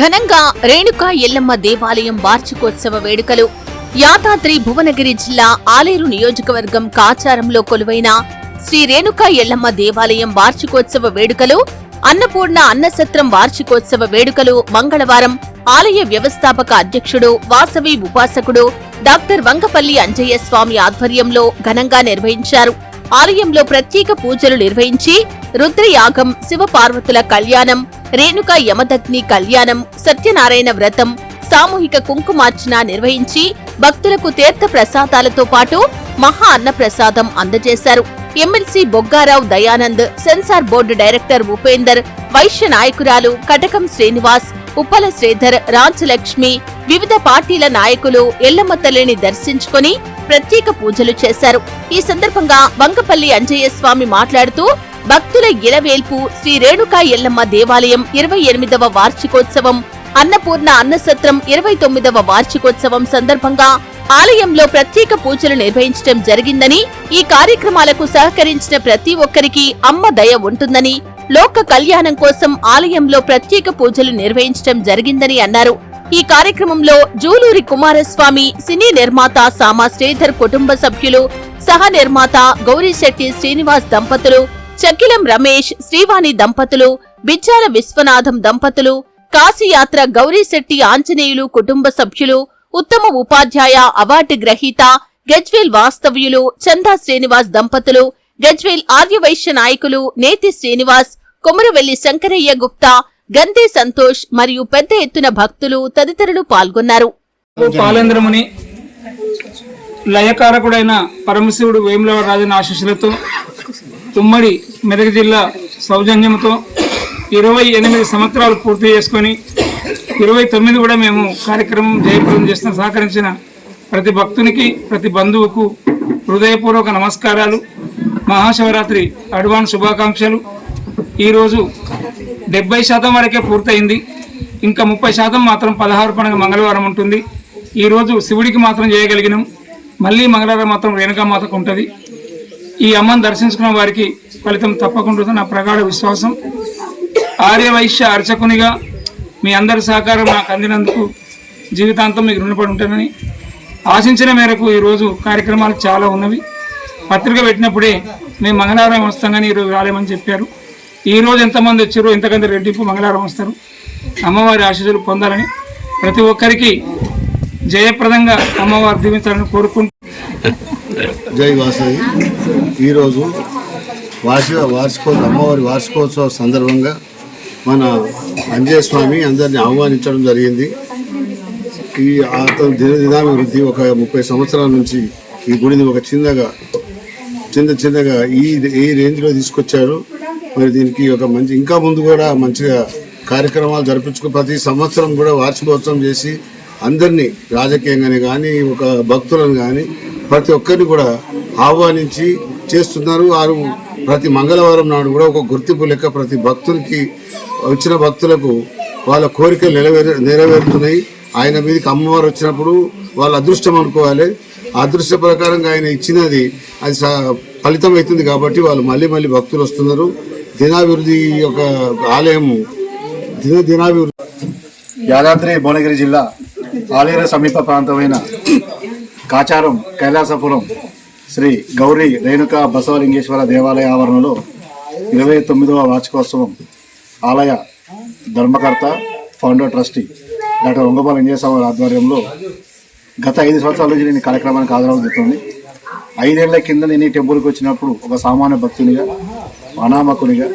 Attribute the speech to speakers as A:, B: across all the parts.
A: ఘనంగా రేణుకా ఎల్లమ్మ దేవాలయం వార్షికోత్సవ వేడుకలు. యాదాద్రి భువనగిరి జిల్లా ఆలేరు నియోజకవర్గం కాచారంలో కొలువైన శ్రీ రేణుకా ఎల్లమ్మ దేవాలయం వార్షికోత్సవ వేడుకలు అన్నపూర్ణ అన్నసత్రం వార్షికోత్సవ వేడుకలు మంగళవారం ఆలయ వ్యవస్థాపక అధ్యక్షుడు వాసవి ఉపాసకుడు డాక్టర్ వంగపల్లి అంజయ్య స్వామి ఆధ్వర్యంలో ఘనంగా నిర్వహించారు. ఆలయంలో ప్రత్యేక పూజలు నిర్వహించి రుద్రయాగం శివపార్వతుల కళ్యాణం రేణుక యమదగ్ని కళ్యాణం సత్యనారాయణ వ్రతం సామూహిక కుంకుమార్చన నిర్వహించి భక్తులకు తీర్థ ప్రసాదాలతో పాటు మహా అన్న ప్రసాదం అందజేశారు. MLC Boggarao Dayanand censor board director Upender Vysya నాయకురాలు కటకం శ్రీనివాస్ ఉప్పల శ్రీధర్ రాజలక్ష్మి వివిధ పార్టీల నాయకులు ఎల్లమ్మ తల్లిని దర్శించుకొని ప్రత్యేక పూజలు చేశారు. ఈ సందర్భంగా వంగపల్లి అంజయ్య స్వామి మాట్లాడుతూ భక్తుల ఇలవేల్పు శ్రీ రేణుకా ఎల్లమ్మ దేవాలయం ఇరవై ఎనిమిదవ వార్షికోత్సవం అన్నపూర్ణ అన్నసత్రం ఇరవై తొమ్మిదవ వార్షికోత్సవం సందర్భంగా ఆలయంలో ప్రత్యేక పూజలు నిర్వహించడం జరిగిందని ఈ కార్యక్రమాలకు సహకరించిన ప్రతి ఒక్కరికి అమ్మ దయ ఉంటుందని లోక కళ్యాణం కోసం ఆలయంలో ప్రత్యేక పూజలు నిర్వహించడం జరిగిందని అన్నారు. ఈ కార్యక్రమంలో జూలూరి కుమారస్వామి సినీ నిర్మాత సామా శ్రీధర్ కుటుంబ సభ్యులు సహ నిర్మాత గౌరీశెట్టి శ్రీనివాస్ దంపతులు చకిలం రమేష్ శ్రీవాణి దంపతులు బిచ్చాల విశ్వనాథం దంపతులు కాశీయాత్ర గౌరీశెట్టి ఆంజనేయులు కుటుంబ సభ్యులు ఉత్తమ ఉపాధ్యాయ అవార్డు గ్రహీత గజ్వేల్ వాస్తవ్యులు చందా శ్రీనివాస్ దంపతులు గజ్వేల్ ఆర్యవైశ్య నాయకులు నేతి శ్రీనివాస్ కొమరవెల్లి శంకరయ్య గుప్తా గందే సంతోష్ మరియు పెద్ద ఎత్తున భక్తులు తదితరులు పాల్గొన్నారు.
B: పాలేంద్రముని లయకారకుడైన పరమశివుడు వేములవ రాజన ఆశీస్సులతో తుమ్మడి మెదక్ జిల్లా సౌజన్యంతో ఇరవై ఎనిమిది సంవత్సరాలు పూర్తి చేసుకొని ఇరవై తొమ్మిది కూడా మేము కార్యక్రమం జయప్రదం చేసిన సహకరించిన ప్రతి భక్తునికి ప్రతి బంధువుకు హృదయపూర్వక నమస్కారాలు. మహాశివరాత్రి అడ్వాన్స్ శుభాకాంక్షలు. ఈరోజు డెబ్బై శాతం వరకే పూర్తయింది. ఇంకా ముప్పై శాతం మాత్రం పదహారు పండుగ మంగళవారం ఉంటుంది. ఈరోజు శివుడికి మాత్రం చేయగలిగినాం. మళ్ళీ మంగళవారం మాత్రం రేణుకామాతకు ఉంటుంది. ఈ అమ్మను దర్శించుకున్న వారికి ఫలితం తప్పకుండా నా ప్రగాఢ విశ్వాసం. ఆర్యవైశ్య అర్చకునిగా మీ అందరి సహకారం నాకు అందినందుకు జీవితాంతం మీకు రుణపడి ఉంటానని ఆశించిన మేరకు ఈరోజు కార్యక్రమాలు చాలా ఉన్నవి. పత్రిక పెట్టినప్పుడే మేము మంగళవారం వస్తాం కానీ ఈరోజు రాలేమని చెప్పారు. ఈరోజు ఎంతమంది వచ్చారో ఇంతకంత రెడ్డింపు మంగళవారం వస్తారు. అమ్మవారి ఆశీస్సులు పొందాలని ప్రతి ఒక్కరికి జయప్రదంగా అమ్మవారు దీవించాలని కోరుకుంటూ
C: జై వాసవి. ఈరోజు వార్షిక వార్షికోత్సవ అమ్మవారి వార్షికోత్సవ సందర్భంగా మన అంజయ స్వామి అందరిని ఆహ్వానించడం జరిగింది. ఈ అతను దినదినాభివృద్ధి ఒక ముప్పై సంవత్సరాల నుంచి ఈ గుడిని ఒక చిన్నగా చిన్న చిన్నగా ఈ ఈ రేంజ్లో తీసుకొచ్చారు. మరి దీనికి ఒక మంచి ఇంకా ముందు కూడా మంచిగా కార్యక్రమాలు జరిపించుకో ప్రతి సంవత్సరం కూడా వార్షికోత్సవం చేసి అందరినీ రాజకీయంగానే కానీ ఒక భక్తులను కానీ ప్రతి ఒక్కరిని కూడా ఆహ్వానించి చేస్తున్నారు. వారు ప్రతి మంగళవారం నాడు కూడా ఒక గుర్తింపు లెక్క ప్రతి భక్తునికి వచ్చిన భక్తులకు వాళ్ళ కోరికలు నెరవేరు నెరవేరుతున్నాయి. ఆయన మీదకి అమ్మవారు వచ్చినప్పుడు వాళ్ళ అదృష్టం అనుకోవాలి. అదృష్ట ప్రకారంగా ఆయన ఇచ్చినది అది స- ఫలితం అవుతుంది కాబట్టి వాళ్ళు మళ్ళీ మళ్ళీ భక్తులు వస్తున్నారు. దినాభివృద్ధి యొక్క ఆలయం దిన దినాభివృద్ధి
D: యాదాద్రి భువనగిరి జిల్లా ఆలేరు సమీప ప్రాంతమైన కాచారం కైలాసపురం శ్రీ గౌరీ రేణుకా బసవలింగేశ్వర దేవాలయ ఆవరణలో ఇరవై తొమ్మిదవ వార్షికోత్సవం ఆలయ ధర్మకర్త founder trustee doctor Vangapala Injayaswami ఆధ్వర్యంలో గత ఐదు సంవత్సరాల నుంచి నేను కార్యక్రమానికి ఆదరణ చెప్తుంది ఐదేళ్ళ కింద నేను ఈ టెంపుల్కి వచ్చినప్పుడు ఒక సామాన్య భక్తునిగా అనామకునిగా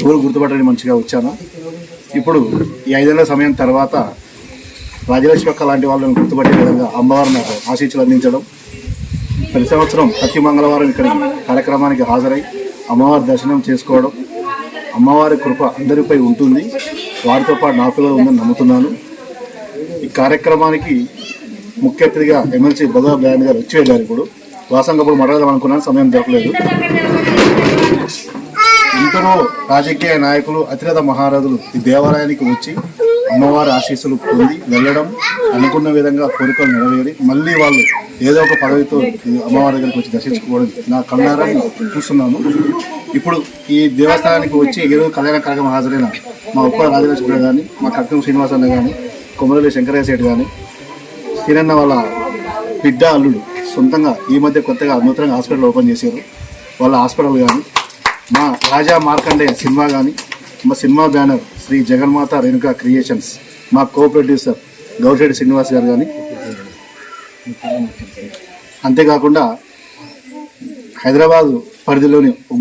D: ఎవరు గుర్తుపట్టని మంచిగా వచ్చాను. ఇప్పుడు ఈ ఐదేళ్ళ సమయం తర్వాత రాజలక్ష్మి అక్క లాంటి వాళ్ళని గుర్తుపట్టే విధంగా అమ్మవారు నాకు ఆశీస్సులు అందించడం. ప్రతి సంవత్సరం ప్రతి మంగళవారం ఇక్కడికి కార్యక్రమానికి హాజరై అమ్మవారి దర్శనం చేసుకోవడం అమ్మవారి కృప అందరిపై ఉంటుంది. వారితో పాటు నా పిల్లలు ఉందని నమ్ముతున్నాను. ఈ కార్యక్రమానికి ముఖ్య అతిథిగా ఎమ్మెల్సీ బదా బ్యాన్ గారు వచ్చి వెళ్ళారు ఇప్పుడు. వాసంగప్పుడు మాట్లాడదాం అనుకున్నాను సమయం దొరకలేదు. ఎందరో రాజకీయ నాయకులు అతిరథ మహారాజులు ఈ దేవాలయానికి వచ్చి అమ్మవారి ఆశీస్సులు పొంది వెళ్ళడం అనుకున్న విధంగా కోరికలు నెరవేరి మళ్ళీ వాళ్ళు ఏదో ఒక పదవితో అమ్మవారి దగ్గరికి వచ్చి దర్శించుకోవడం నా కళ్ళారా చూస్తున్నాను. ఇప్పుడు ఈ దేవస్థానానికి వచ్చి ఏదో కళ్యాణ కార్యక్రమం హాజరైన మా ఉప్ప రాజలక్ష్మి కానీ మా కట్టం శ్రీనివాస్ అన్న కానీ కొమరల్లి శంకరయ్య శెట్టి కానీ కిరణ్ వాళ్ళ బిడ్డ అల్లుడు సొంతంగా ఈ మధ్య కొత్తగా నూతనంగా హాస్పిటల్ ఓపెన్ చేశారు. వాళ్ళ హాస్పిటల్ కానీ మా రాజా మార్కండే సినిమా కానీ మా సినిమా బ్యానర్ శ్రీ జగన్మాత రేణుకా క్రియేషన్స్ మా కో ప్రొడ్యూసర్ గౌరిశెట్టి శ్రీనివాస్ గారు కానీ అంతేకాకుండా హైదరాబాదు పరిధిలోని ఒక